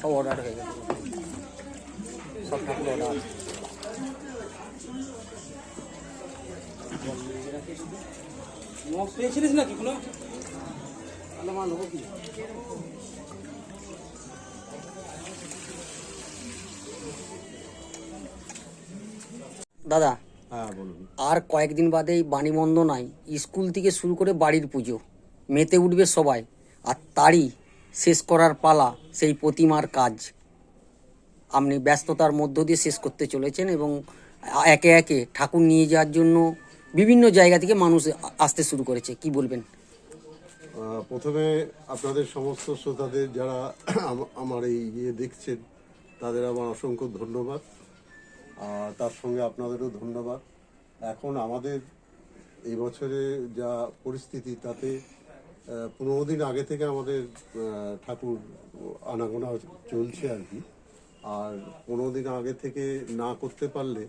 সব অর্ডার হয়ে গেছে। সব ঠাকুর অর্ডার পেয়েছিলিস নাকি কোনো? তাহলে মা নেব কি? দাদা হ্যাঁ বলুন। আর কয়েকদিন বাদেই বাণীবন্দনায় স্কুল থেকে শুরু করে বাড়ির পুজো। মেতে উঠবে সবাই। আর তারই শেষ করার পালা, সেই প্রতিমার কাজ। আপনি ব্যস্ততার মধ্য দিয়ে শেষ করতে চলেছেন এবং একে একে ঠাকুর নিয়ে যাওয়ার জন্য বিভিন্ন জায়গা থেকে মানুষ আসতে শুরু করেছে। কি বলবেন? প্রথমে আপনাদের সমস্ত শ্রোতাদের যারা আমার এই ইয়ে দেখছেন, তাদের আমার অসংখ্য ধন্যবাদ। আর তার সঙ্গে আপনাদেরও ধন্যবাদ। এখন আমাদের এই বছরে যা পরিস্থিতি, তাতে পনেরো দিন আগে থেকে আমাদের ঠাকুর আনাগোনা চলছে আর কি। আর পনেরো দিন আগে থেকে না করতে পারলে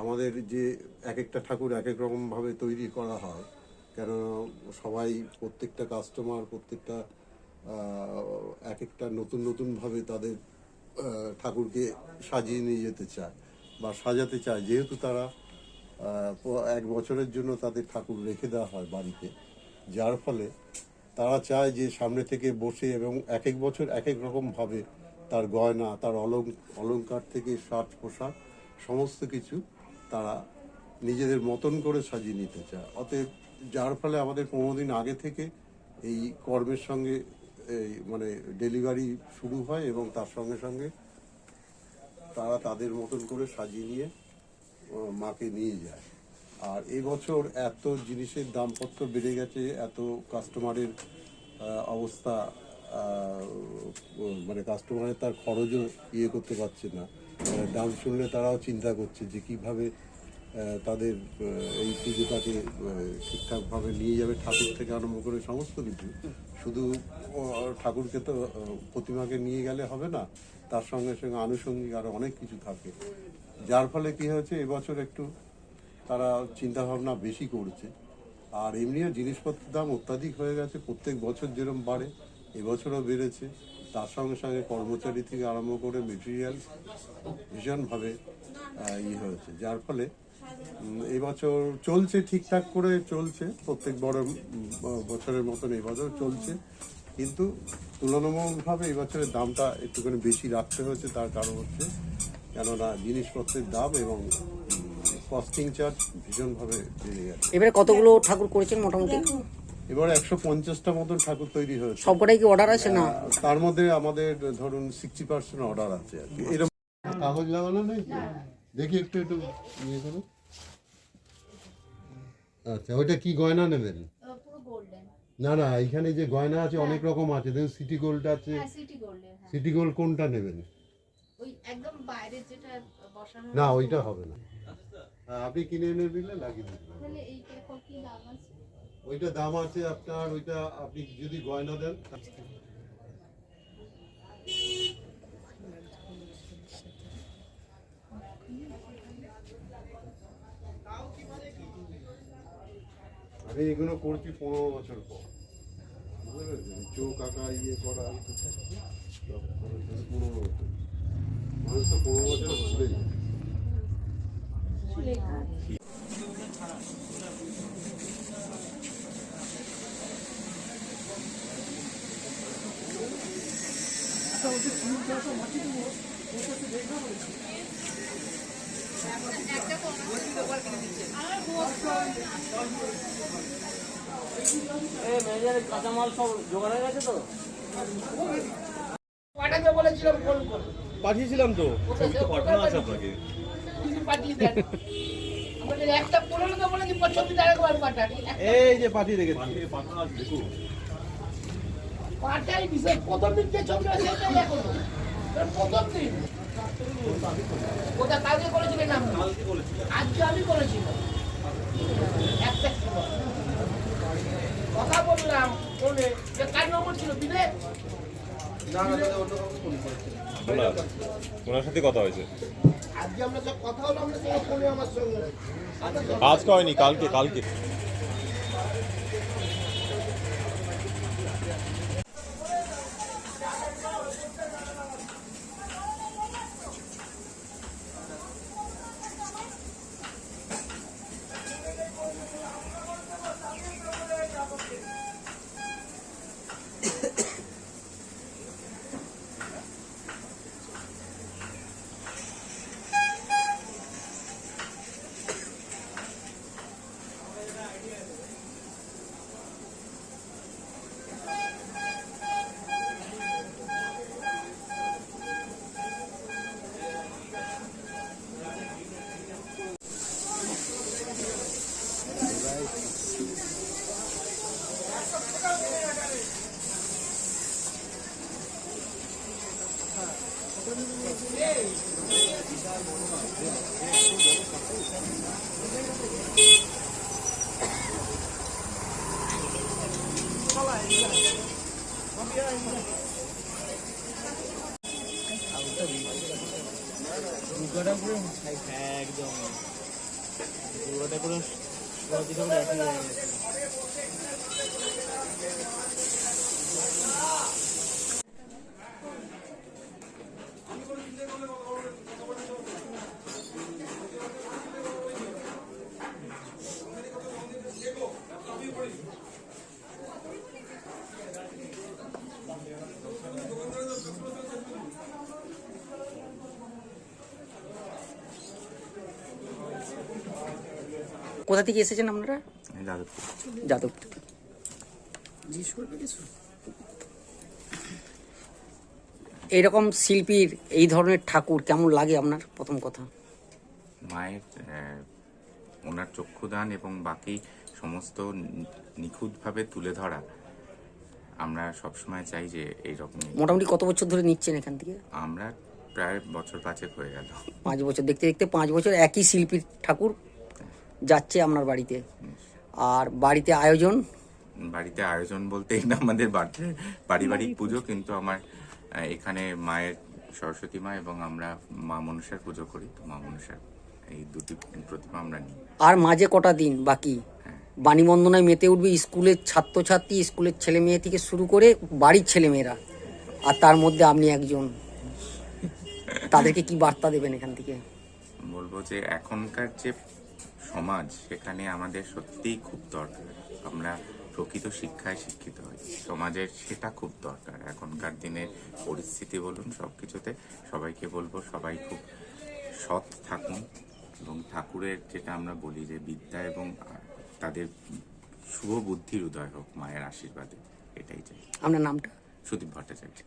আমাদের যে এক একটা ঠাকুর এক এক রকমভাবে তৈরি করা হয় কেন সবাই প্রত্যেকটা কাস্টমার প্রত্যেকটা এক একটা নতুন নতুনভাবে তাদের ঠাকুরকে সাজিয়ে নিয়ে যেতে চায় বা সাজাতে চায়। যেহেতু তারা এক বছরের জন্য তাদের ঠাকুর রেখে দেওয়া হয় বাড়িতে, যার ফলে তারা চায় যে সামনে থেকে বসে এবং এক এক বছর এক এক রকমভাবে তার গয়না, তার অলং অলংকার থেকে সাজ পোশাক সমস্ত কিছু তারা নিজেদের মতন করে সাজিয়ে নিতে চায়। অতএব যার ফলে আমাদের পনেরো দিন আগে থেকে এই কর্মের সঙ্গে এই মানে ডেলিভারি শুরু হয় এবং তার সঙ্গে সঙ্গে তারা তাদের মতন করে সাজিয়ে নিয়ে মাকে নিয়ে যায়। আর এই বছর এত জিনিসের দামপত্র বেড়ে গেছে এত কাস্টমারের অবস্থা মানে কাস্টমারের তার খরচও ইয়ে করতে পারছে না। আহ, দাম শুনলে তারাও চিন্তা করছে যে কীভাবে তাদের এই পুজোটাকে ঠিকঠাকভাবে নিয়ে যাবে ঠাকুর থেকে আরম্ভ করে সমস্ত কিছু। শুধু ঠাকুরকে তো প্রতিমাকে নিয়ে গেলে হবে না তার সঙ্গে সঙ্গে আনুষঙ্গিক আরও অনেক কিছু থাকে। যার ফলে কী হয়েছে এবছর একটু তারা চিন্তা ভাবনা বেশি করছে। আর এমনিও জিনিসপত্রের দাম অত্যাধিক হয়ে গেছে প্রত্যেক বছর যেরকম বাড়ে এবছরও বেড়েছে। তার সঙ্গে সঙ্গে কর্মচারী থেকে আরম্ভ করে মেটেরিয়াল ভীষণভাবে আহ, ইয়ে হয়েছে। যার ফলে উম, এই বছর চলছে ঠিকঠাক করে চলছে প্রত্যেক বড় বছরের মতন এবছর চলছে। কিন্তু তুলনামূলকভাবে এবছরের দামটা একটুখানি বেশি রাখতে হয়েছে তার কারণ হচ্ছে কেননা জিনিসপত্রের দাম এবং কস্টিং চার্জ ভীষণভাবে বেড়ে গেছে। এবারে কতগুলো ঠাকুর করেছেন মোটামুটি? এবার একশো পঞ্চাশটা মতন ঠাকুর তৈরি হয়েছে। সবকটাই কি অর্ডার আছে না? তার মধ্যে আমাদের ধরুন সিক্সটি পার্সেন্ট অর্ডার আছে আর কি। এরকম কাগজ লাগানো নেই? দেখি একটু একটু ইয়ে করো। আচ্ছা ওইটা কি গয়না নেবেন? না না এখানে যে গয়না আছে অনেক রকম আছে। দেখুন সিটি গোল্ড আছে। হ্যাঁ সিটি হ্যাঁ। গোল্ড কোনটা নেবেন? ওই একদম বাইরে যেটা বসানো না ওইটা হবে না। হ্যাঁ, আপনি কিনে এনে দিলে লাগিয়ে আছে? ওইটা দাম আছে আপনার ওইটা আপনি যদি গয়না দেন আমি এগুলো করছি পনেরো বছর পর? চোখ আঁকা ইয়ে করা পনেরো বছর মানুষ তো পনেরো বছর ভুলে যায় কাঁচামাল সব জোগাড় হয়ে গেছে তো? বলেছিলাম ফোন করে। পাঠিয়েছিলাম তো। পাঠানো আছে আপনাকে? একটা পনেরো তো বলেছি পাঠান। এই যে পাঠিয়ে রেখেছি। পাঠানো আছে দেখুন। পাঠাই বিষয় প্রথম দিন যে ছবিটা সেটাই এখন প্রথম দিন। ওটা কালকে করেছিলেন আপনি আজকে আমি একটা কথা বললাম ফোনে যে কার নম্বর ছিল? বিনে ওনার। ওনার সাথে কথা হয়েছে। আজকে আমরা সব কথা হলো আমরা ফোনে আমার সঙ্গে। আজকে হয়নি কালকে কালকে। পুরোটা পুরো একদম পুরোটা পুরো সব দিকে কোথা থেকে এসেছেন আপনারা? যাদব এইরকম শিল্পীর এই ধরনের ঠাকুর কেমন লাগে আপনার? প্রথম কথা। মায়ের ওনার চক্ষুদান এবং বাকি সমস্ত নিখুঁতভাবে তুলে ধরা আমরা সবসময় চাই যে এইরকম। মোটামুটি কত বছর ধরে নিচ্ছেন এখান থেকে? আমরা প্রায় বছর পাঁচেক হয়ে গেল। পাঁচ বছর। দেখতে দেখতে পাঁচ বছর একই শিল্পীর ঠাকুর যাচ্ছে আপনার বাড়িতে। আর বাড়িতে আয়োজন? বাড়িতে আয়োজন বলতে এটা আমাদের বাড়িতে পারিবারিক পুজো কিন্তু আমার এখানে মায়ের সরস্বতী মা এবং আমরা মা মনসার পুজো করি। তো মা মনসার এই দুটি প্রতিমা আমরা নিই। আর মাঝে কটা দিন বাকি? বাণীবন্দনায় মেতে উঠবে স্কুলের ছাত্রছাত্রী স্কুলের ছেলে মেয়ে থেকে শুরু করে বাড়ির ছেলেমেয়েরা। আর তার মধ্যে আপনি একজন। তাদেরকে কি বার্তা দেবেন এখান থেকে? বলব যে এখনকার যে সমাজ সেখানে আমাদের সত্যিই খুব দরকার। আমরা প্রকৃত শিক্ষায় শিক্ষিত হই। সমাজের সেটা খুব দরকার। এখনকার দিনে পরিস্থিতি বলুন সব কিছুতে সবাইকে বলব সবাই খুব সৎ থাকুন এবং ঠাকুরের যেটা আমরা বলি যে বিদ্যা এবং তাদের শুভ বুদ্ধির উদয় হোক মায়ের আশীর্বাদে এটাই চাই। আপনার নামটা? সুদীপ ভট্টাচার্য।